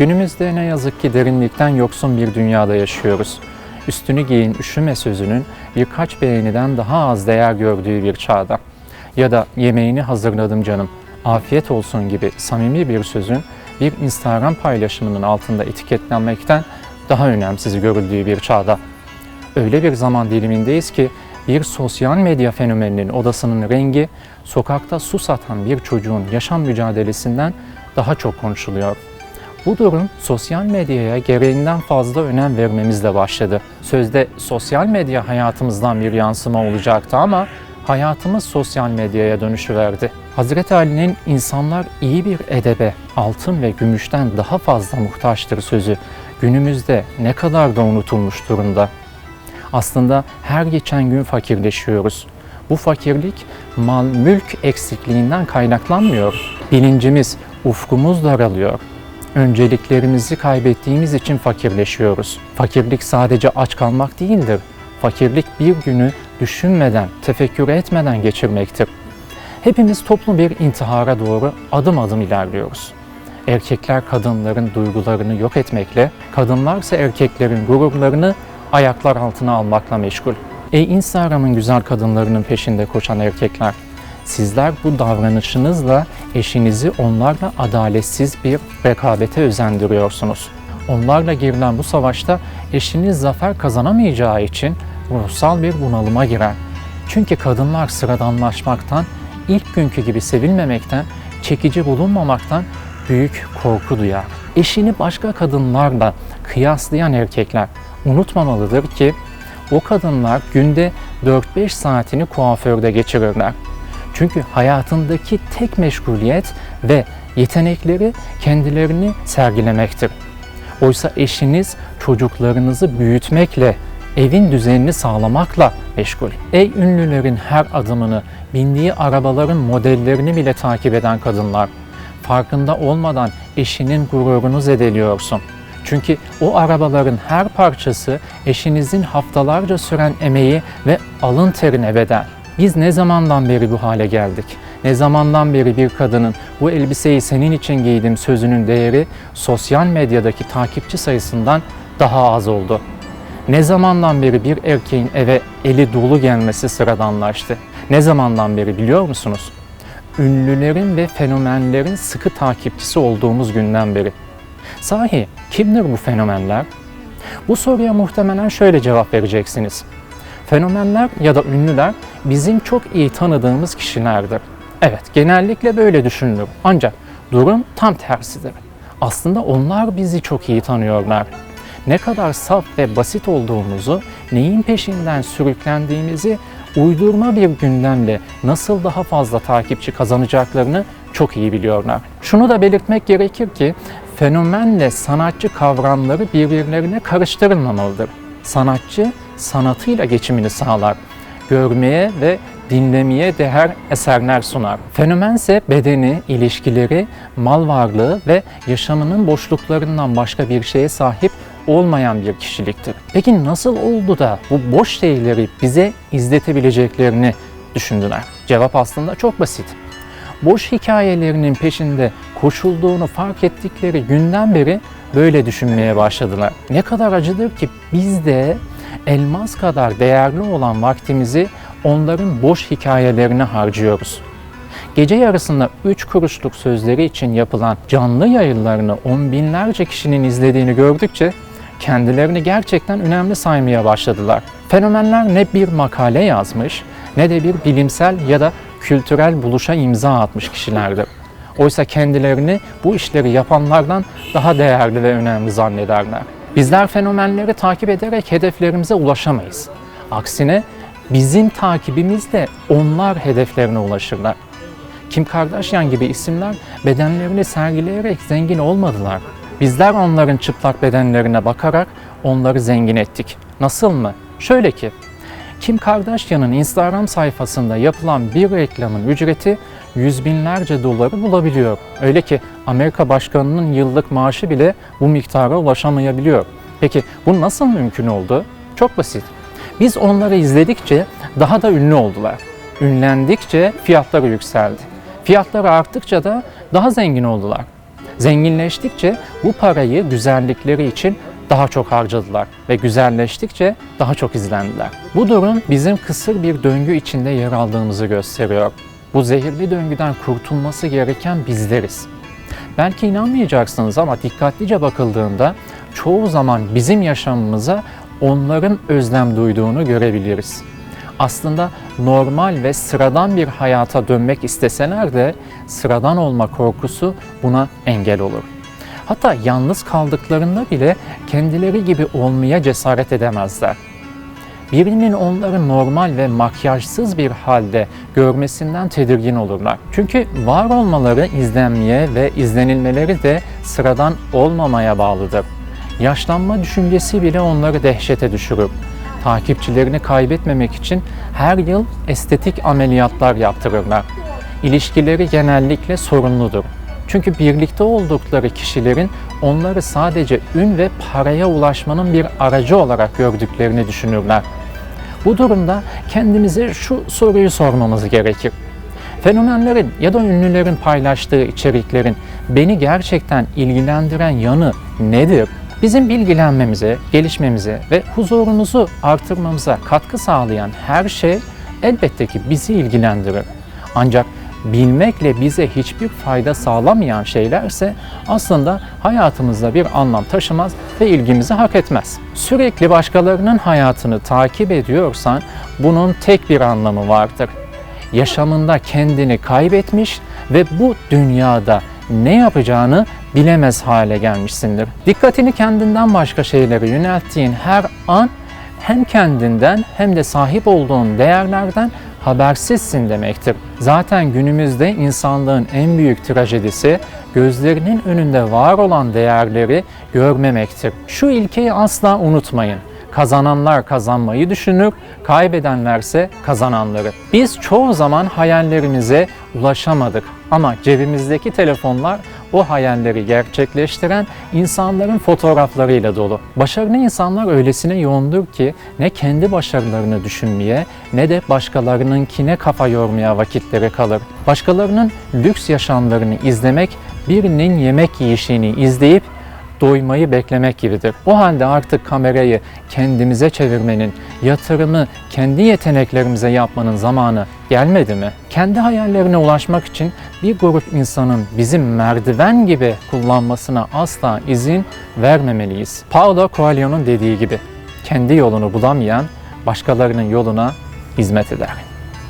Günümüzde ne yazık ki derinlikten yoksun bir dünyada yaşıyoruz. Üstünü giyin üşüme sözünün birkaç beğeniden daha az değer gördüğü bir çağda. Ya da yemeğini hazırladım canım, afiyet olsun gibi samimi bir sözün bir Instagram paylaşımının altında etiketlenmekten daha önemsiz görüldüğü bir çağda. Öyle bir zaman dilimindeyiz ki bir sosyal medya fenomeninin odasının rengi sokakta su satan bir çocuğun yaşam mücadelesinden daha çok konuşuluyor. Bu durum sosyal medyaya gereğinden fazla önem vermemizle başladı. Sözde sosyal medya hayatımızdan bir yansıma olacaktı ama hayatımız sosyal medyaya dönüşüverdi. Hazreti Ali'nin insanlar iyi bir edebe altın ve gümüşten daha fazla muhtaçtır sözü günümüzde ne kadar da unutulmuş durumda. Aslında her geçen gün fakirleşiyoruz. Bu fakirlik mal mülk eksikliğinden kaynaklanmıyor. Bilincimiz, ufkumuz daralıyor. Önceliklerimizi kaybettiğimiz için fakirleşiyoruz. Fakirlik sadece aç kalmak değildir. Fakirlik bir günü düşünmeden, tefekkür etmeden geçirmektir. Hepimiz toplu bir intihara doğru adım adım ilerliyoruz. Erkekler kadınların duygularını yok etmekle, kadınlarsa erkeklerin gururlarını ayaklar altına almakla meşgul. Ey Instagram'ın güzel kadınlarının peşinde koşan erkekler, sizler bu davranışınızla eşinizi onlarla adaletsiz bir rekabete özendiriyorsunuz. Onlarla girilen bu savaşta eşiniz zafer kazanamayacağı için ruhsal bir bunalıma girer. Çünkü kadınlar sıradanlaşmaktan, ilk günkü gibi sevilmemekten, çekici bulunmamaktan büyük korku duyar. Eşini başka kadınlarla kıyaslayan erkekler unutmamalıdır ki o kadınlar günde 4-5 saatini kuaförde geçirirler. Çünkü hayatındaki tek meşguliyet ve yetenekleri kendilerini sergilemektir. Oysa eşiniz çocuklarınızı büyütmekle, evin düzenini sağlamakla meşgul. Ey ünlülerin her adımını, bindiği arabaların modellerini bile takip eden kadınlar, farkında olmadan eşinin gururunu zedeliyorsun. Çünkü o arabaların her parçası eşinizin haftalarca süren emeği ve alın terine bedel. Biz ne zamandan beri bu hale geldik? Ne zamandan beri bir kadının bu elbiseyi senin için giydim sözünün değeri sosyal medyadaki takipçi sayısından daha az oldu? Ne zamandan beri bir erkeğin eve eli dolu gelmesi sıradanlaştı? Ne zamandan beri biliyor musunuz? Ünlülerin ve fenomenlerin sıkı takipçisi olduğumuz günden beri. Sahi kimdir bu fenomenler? Bu soruya muhtemelen şöyle cevap vereceksiniz. Fenomenler ya da ünlüler bizim çok iyi tanıdığımız kişilerdir. Evet, genellikle böyle düşünülür. Ancak durum tam tersidir. Aslında onlar bizi çok iyi tanıyorlar. Ne kadar saf ve basit olduğumuzu, neyin peşinden sürüklendiğimizi, uydurma bir gündemle nasıl daha fazla takipçi kazanacaklarını çok iyi biliyorlar. Şunu da belirtmek gerekir ki fenomenle sanatçı kavramları birbirlerine karıştırılmamalıdır. Sanatçı sanatıyla geçimini sağlar. Görmeye ve dinlemeye değer eserler sunar. Fenomense bedeni, ilişkileri, mal varlığı ve yaşamının boşluklarından başka bir şeye sahip olmayan bir kişiliktir. Peki nasıl oldu da bu boş şeyleri bize izletebileceklerini düşündüler? Cevap aslında çok basit. Boş hikayelerinin peşinde koşulduğunu fark ettikleri günden beri böyle düşünmeye başladılar. Ne kadar acıdır ki biz de elmas kadar değerli olan vaktimizi onların boş hikayelerine harcıyoruz. Gece yarısında 3 kuruşluk sözleri için yapılan canlı yayınlarını on binlerce kişinin izlediğini gördükçe kendilerini gerçekten önemli saymaya başladılar. Fenomenler ne bir makale yazmış ne de bir bilimsel ya da kültürel buluşa imza atmış kişilerdir. Oysa kendilerini bu işleri yapanlardan daha değerli ve önemli zannederler. Bizler fenomenleri takip ederek hedeflerimize ulaşamayız. Aksine bizim takibimizle onlar hedeflerine ulaşırlar. Kim Kardashian gibi isimler bedenlerini sergileyerek zengin olmadılar. Bizler onların çıplak bedenlerine bakarak onları zengin ettik. Nasıl mı? Şöyle ki, Kim Kardashian'ın Instagram sayfasında yapılan bir reklamın ücreti yüz binlerce doları bulabiliyor. Öyle ki Amerika Başkanı'nın yıllık maaşı bile bu miktara ulaşamayabiliyor. Peki bu nasıl mümkün oldu? Çok basit. Biz onları izledikçe daha da ünlü oldular. Ünlendikçe fiyatları yükseldi. Fiyatları arttıkça da daha zengin oldular. Zenginleştikçe bu parayı güzellikleri için daha çok harcadılar ve güzelleştikçe daha çok izlendiler. Bu durum bizim kısır bir döngü içinde yer aldığımızı gösteriyor. Bu zehirli döngüden kurtulması gereken bizleriz. Belki inanmayacaksınız ama dikkatlice bakıldığında çoğu zaman bizim yaşamımıza onların özlem duyduğunu görebiliriz. Aslında normal ve sıradan bir hayata dönmek isteseler de sıradan olma korkusu buna engel olur. Hatta yalnız kaldıklarında bile kendileri gibi olmaya cesaret edemezler. Birinin onları normal ve makyajsız bir halde görmesinden tedirgin olurlar. Çünkü var olmaları izlenmeye ve izlenilmeleri de sıradan olmamaya bağlıdır. Yaşlanma düşüncesi bile onları dehşete düşürür. Takipçilerini kaybetmemek için her yıl estetik ameliyatlar yaptırırlar. İlişkileri genellikle sorunludur. Çünkü birlikte oldukları kişilerin onları sadece ün ve paraya ulaşmanın bir aracı olarak gördüklerini düşünürler. Bu durumda kendimize şu soruyu sormamız gerekir. Fenomenlerin ya da ünlülerin paylaştığı içeriklerin beni gerçekten ilgilendiren yanı nedir? Bizim bilgilenmemize, gelişmemize ve huzurumuzu artırmamıza katkı sağlayan her şey elbette ki bizi ilgilendirir. Ancak bilmekle bize hiçbir fayda sağlamayan şeylerse aslında hayatımızda bir anlam taşımaz ve ilgimizi hak etmez. Sürekli başkalarının hayatını takip ediyorsan bunun tek bir anlamı vardır. Yaşamında kendini kaybetmiş ve bu dünyada ne yapacağını bilemez hale gelmişsindir. Dikkatini kendinden başka şeylere yönelttiğin her an hem kendinden hem de sahip olduğun değerlerden habersizsin demektir. Zaten günümüzde insanlığın en büyük trajedisi gözlerinin önünde var olan değerleri görmemektir. Şu ilkeyi asla unutmayın. Kazananlar kazanmayı düşünür, kaybedenlerse kazananları. Biz çoğu zaman hayallerimize ulaşamadık ama cebimizdeki telefonlar o hayalleri gerçekleştiren insanların fotoğraflarıyla dolu. Başarılı insanlar öylesine yoğundur ki ne kendi başarılarını düşünmeye ne de başkalarınınkine kafa yormaya vakitleri kalır. Başkalarının lüks yaşamlarını izlemek birinin yemek yiyişini izleyip doymayı beklemek gibidir. O halde artık kamerayı kendimize çevirmenin, yatırımı kendi yeteneklerimize yapmanın zamanı gelmedi mi? Kendi hayallerine ulaşmak için bir grup insanın bizim merdiven gibi kullanmasına asla izin vermemeliyiz. Paulo Coelho'nun dediği gibi kendi yolunu bulamayan başkalarının yoluna hizmet eder.